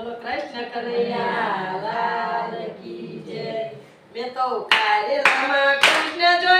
બોલો કૃષ્ણ કનૈયા લાલ કી જય. મેં તો કાલે રામા કૃષ્ણ જોઈ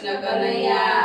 કૃષ્ણ કનૈયા